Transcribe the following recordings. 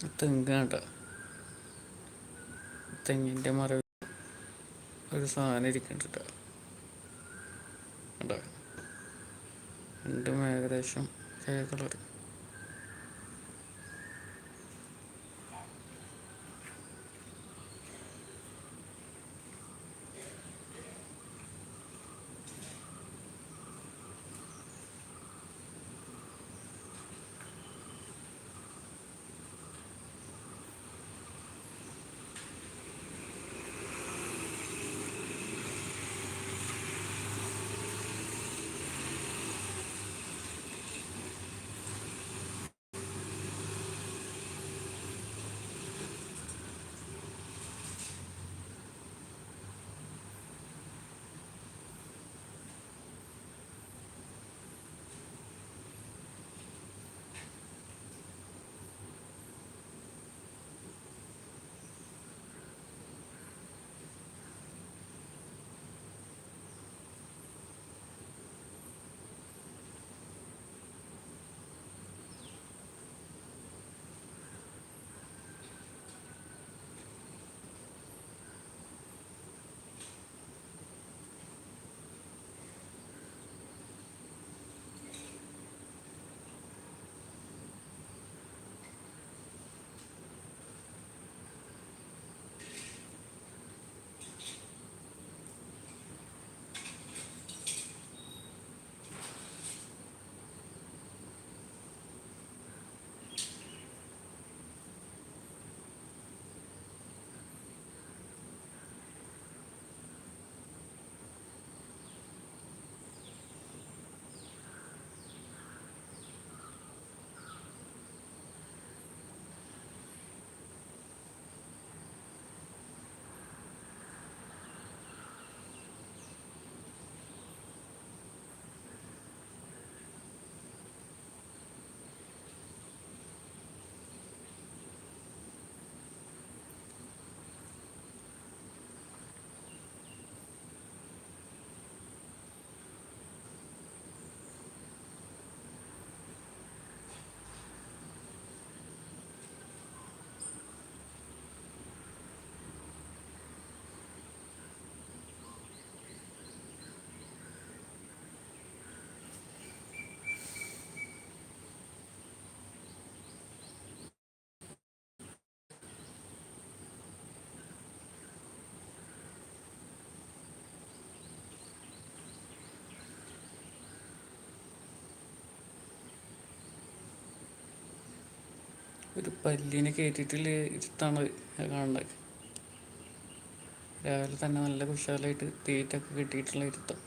തെങ്ങാണ്ട തെങ്ങിന്റെ മറവിൽ ഒരു സാധനം ഇരിക്കുന്നുണ്ട് ഉണ്ടാകും രണ്ടും ഏകദേശം ഒരേ കളർ ഒരു പല്ലിനെ കയറ്റിയിട്ടുള്ള ഇരുത്താണ് കാണുന്നത്. രാവിലെ തന്നെ നല്ല കുശാലായിട്ട് തീറ്റൊക്കെ കിട്ടിയിട്ടുള്ള ഇരുത്തം.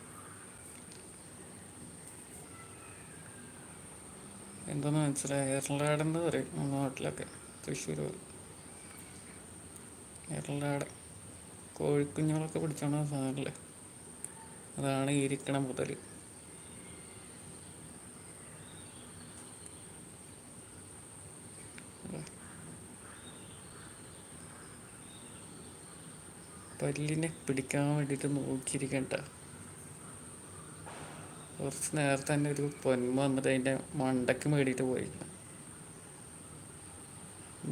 എന്താന്ന് മനസ്സിലായി? എറളാടെന്ന് പറയും നമ്മുടെ നാട്ടിലൊക്കെ തൃശ്ശൂർ എറളാട് കോഴിക്കുഞ്ഞുങ്ങളൊക്കെ പിടിച്ചോണ സാധനമല്ലേ അതാണ് ഇരിക്കണം മുതൽ പല്ലിനെ പിടിക്കാൻ വേണ്ടിയിട്ട് നോക്കിയിരിക്കണ്ട. കുറച്ച് നേരത്തെ തന്നെ ഒരു പൊന്മ വന്നിട്ട് അതിന്റെ മണ്ടയ്ക്ക് മേടിയിട്ട് പോയിരിക്കണം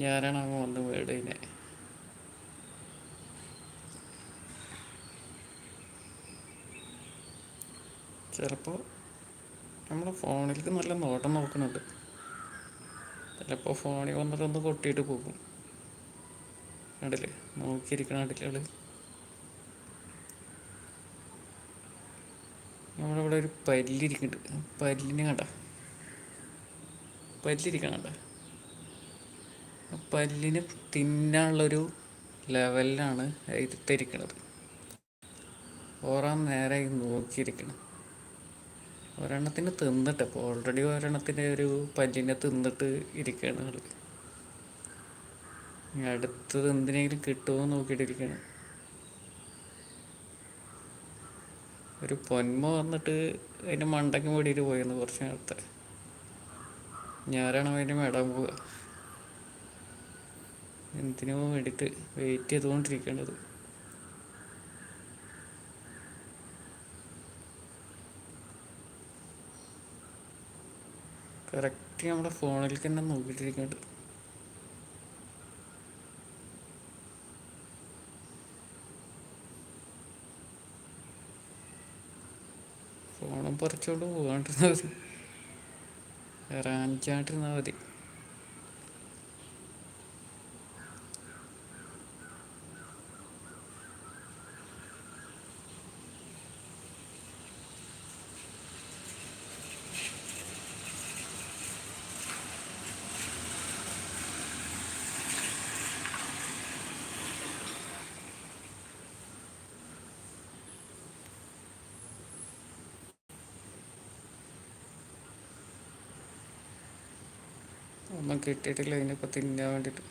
ഞാനാണ് അങ്ങ് വന്ന് മേടിനെ ചിലപ്പോൾ നമ്മുടെ ഫോണിലേക്ക് നല്ല നോട്ടം നോക്കുന്നുണ്ട്. ചിലപ്പോൾ ഫോണിൽ വന്നിട്ടൊന്ന് കൊട്ടിയിട്ട് പോകും. കണ്ടില്ലേ? നോക്കിയിരിക്കണം കണ്ടില്ലേ നമ്മുടെ ഇവിടെ ഒരു പല്ലിരിക്കുന്നുണ്ട്. പല്ലിനെ കണ്ട? പല്ലിരിക്കണം കണ്ട? പല്ലിന് തിന്നാനുള്ളൊരു ലെവലിലാണ് ഇത് ഇരുത്തിരിക്കണത് ഓറാൻ നേരെ നോക്കിയിരിക്കണം. ഒരെണ്ണത്തിന് തിന്നിട്ട് അപ്പോൾ ഓൾറെഡി ഒരെണ്ണത്തിന്റെ ഒരു പല്ലിനെ തിന്നിട്ട് ഇരിക്കുകയാണ് അടുത്തത് എന്തിനെങ്കിലും കിട്ടുമോ നോക്കിയിട്ടിരിക്കുകയാണ് ഒരു പൊന്മ വന്നിട്ട് അതിന്റെ മണ്ടയ്ക്ക് വേണ്ടിയിട്ട് പോയിരുന്നു കുറച്ച് നേരത്തെ. ഞാനാണ് അതിന്റെ മേടാൻ പോവുക. എന്തിനോ വേണ്ടിയിട്ട് വെയിറ്റ് ചെയ്തുകൊണ്ടിരിക്കേണ്ടത്. കറക്റ്റ് നമ്മുടെ ഫോണിൽ തന്നെ നോക്കിയിട്ടിരിക്കുന്നുണ്ട് പറിച്ചോണ്ട് പോകാണ്ടിരുന്നാൽ മതി റാഞ്ചാണ്ടിരുന്നാൽ മതി. ഒന്നും കിട്ടിയിട്ടില്ല. ഇതിനിപ്പോൾ തിന്നാൻ വേണ്ടിയിട്ട്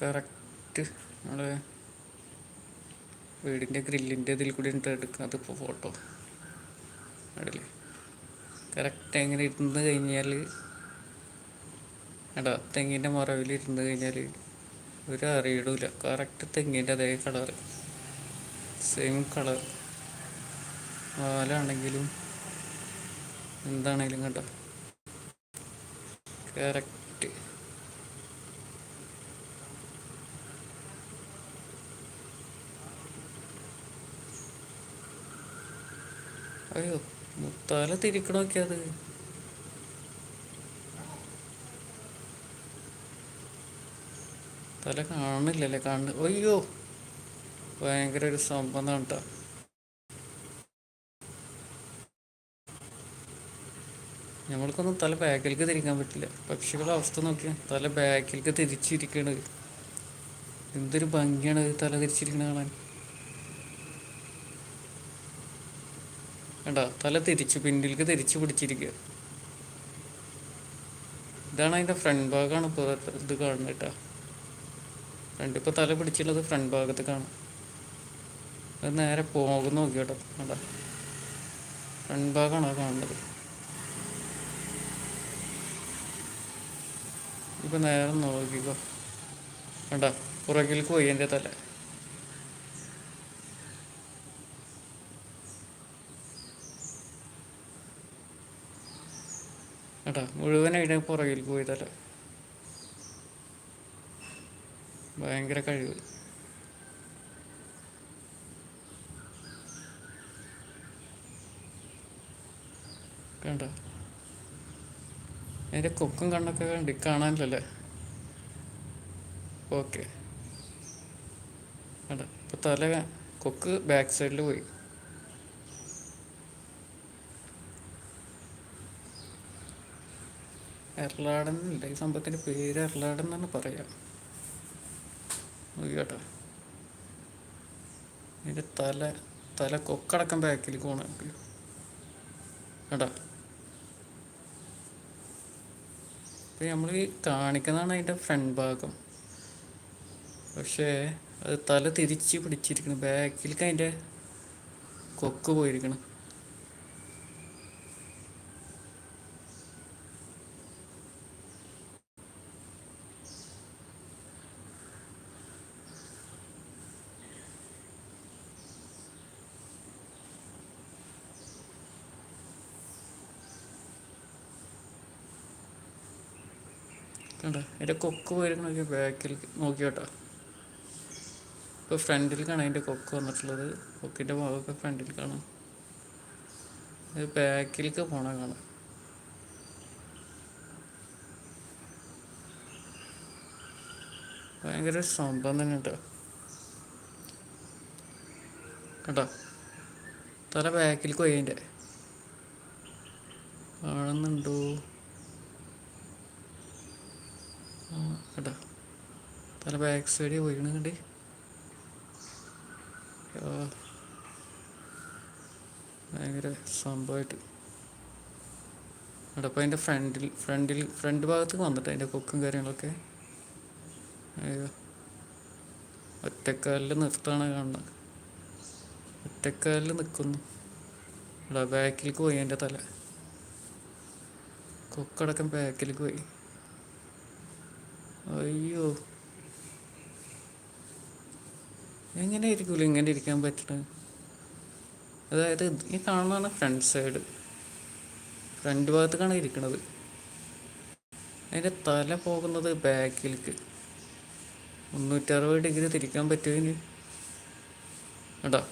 കറക്റ്റ് നമ്മളെ വീടിന്റെ ഗ്രില്ലിന്റെ ഇതിൽ കൂടി എടുക്കുന്നത് ഇപ്പോൾ ഫോട്ടോ. അടില്ലേ കറക്റ്റ് എങ്ങനെ ഇരുന്ന് കഴിഞ്ഞാൽ എടാ തെങ്ങിന്റെ മറവിൽ ഇരുന്ന് കഴിഞ്ഞാൽ ഒരു അറിയിടില്ല കറക്റ്റ് തെങ്ങിന്റെ അതേ കളർ സെയിം കളർ പാലാണെങ്കിലും എന്താണെങ്കിലും കേട്ടോ. കറക്റ്റ് അയ്യോ മുത്താല തിരിക്കണമൊക്കെ അത് തല കാണുന്നില്ലല്ലേ കാണുന്നു അയ്യോ ഭയങ്കര ഒരു സംഭവം കേട്ടോ. നമ്മൾക്കൊന്നും തല ബാക്കിലേക്ക് തിരിക്കാൻ പറ്റില്ല. പക്ഷികളുടെ അവസ്ഥ നോക്കിയാൽ തല ബാക്കിലേക്ക് തിരിച്ചിരിക്കണത് എന്തൊരു ഭംഗിയാണ് തല തിരിച്ചിരിക്കണ കാണാൻ. വേണ്ട തല തിരിച്ചു പിന്നിലേക്ക് തിരിച്ചു പിടിച്ചിരിക്കുക ഇതാണ് അതിന്റെ ഫ്രണ്ട് ഭാഗമാണ് ഇപ്പോൾ ഇത് കാണുന്നത് കേട്ടോ. ഫ്രണ്ട് ഇപ്പോൾ തല പിടിച്ചുള്ളത് ഫ്രണ്ട് ഭാഗത്ത് കാണാം. അത് നേരെ പോകുന്ന നോക്കി കേട്ടോ വേണ്ട ഫ്രണ്ട് ഭാഗമാണ് കാണുന്നത്. ഇപ്പൊ നേരെ നോക്കിക്കോ. വേണ്ട പുറകിൽ പോയി എന്റെ തല കേട്ടാ മുഴുവനായിട്ട് പുറകിൽ പോയി തല. ഭയങ്കര കഴിവ്. കണ്ട? അതിന്റെ കൊക്കും കണ്ണൊക്കെ കണ്ടി കാണാനില്ലല്ലേ? ഓക്കെ. കണ്ട ഇപ്പം തല കൊക്ക് ബാക്ക് സൈഡിൽ പോയി. എറളാടൻ ഇല്ല ഈ സംഭവത്തിന്റെ പേര് എറളാടൻ എന്നാണ് പറയാം. നോക്കിയോട്ടെ ഇതിന്റെ തല തല കൊക്കടക്കം ബാക്കിലേക്ക് പോകണം കേട്ടോ ഇപ്പം നമ്മൾ കാണിക്കുന്നതാണ് അതിന്റെ ഫ്രണ്ട് ഭാഗം. പക്ഷേ അത് തല തിരിച്ച് പിടിച്ചിരിക്കണം ബാക്കിലേക്ക് അതിന്റെ കൊക്ക് പോയിരിക്കണം. കണ്ടോ അതിന്റെ കൊക്ക് പോയിരിക്കണമെങ്കിൽ ബാക്കിൽ നോക്കി കേട്ടോ ഇപ്പോൾ ഫ്രണ്ടിൽ കാണാം അതിന്റെ കൊക്ക് വന്നിട്ടുള്ളത്. കൊക്കിന്റെ ഭാഗമൊക്കെ ഫ്രണ്ടിൽ കാണാം അത് ബാക്കിലേക്ക് പോണ കാണാം. ഭയങ്കര സംഭവം തന്നെ കേട്ടോ. കേട്ടോ? തല ബാക്കിൽ പോയി അതിന്റെ കാണുന്നുണ്ടോ? കേട്ടോ തല ബാക്ക് സൈഡിൽ വീണ് കണ്ട്? ഭയങ്കര സംഭവമായിട്ട് അവിടെ അപ്പോൾ അതിന്റെ ഫ്രണ്ടിൽ ഫ്രണ്ടിൽ ഫ്രണ്ട് ഭാഗത്ത് വന്നിട്ട് അതിന്റെ കൊക്കും കാര്യങ്ങളൊക്കെ? അയ്യോ. ഒറ്റക്കാലിൽ നിർത്താണ് കാണുന്നത് ഒറ്റക്കാലിൽ നിൽക്കുന്നു ഇവിടെ ബാക്കിലേക്ക് പോയി എന്റെ തല. കൊക്കടക്കം ബാക്കിലേക്ക് പോയി. അയ്യോ. എങ്ങനെ ഇരിക്കൂല ഇങ്ങനെ ഇരിക്കാൻ പറ്റണത് അതായത് ഈ കാണുന്നതാണ് ഫ്രണ്ട് സൈഡ് ഫ്രണ്ട് ഭാഗത്തേക്കാണ് ഇരിക്കണത്. അതിന്റെ തല പോകുന്നത് ബാക്കിലേക്ക്. മുന്നൂറ്ററുപത് ഡിഗ്രി തിരിക്കാൻ പറ്റുമോ ഇനി? കേട്ടോ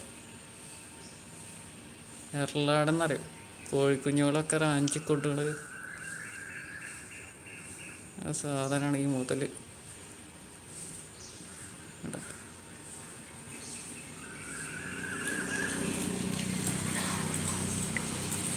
എറളാടെന്നറിയും കോഴിക്കുഞ്ഞുങ്ങളൊക്കെ റാഞ്ചിക്കൊണ്ടുള്ളത് സാധനമാണ് ഈ മുതൽ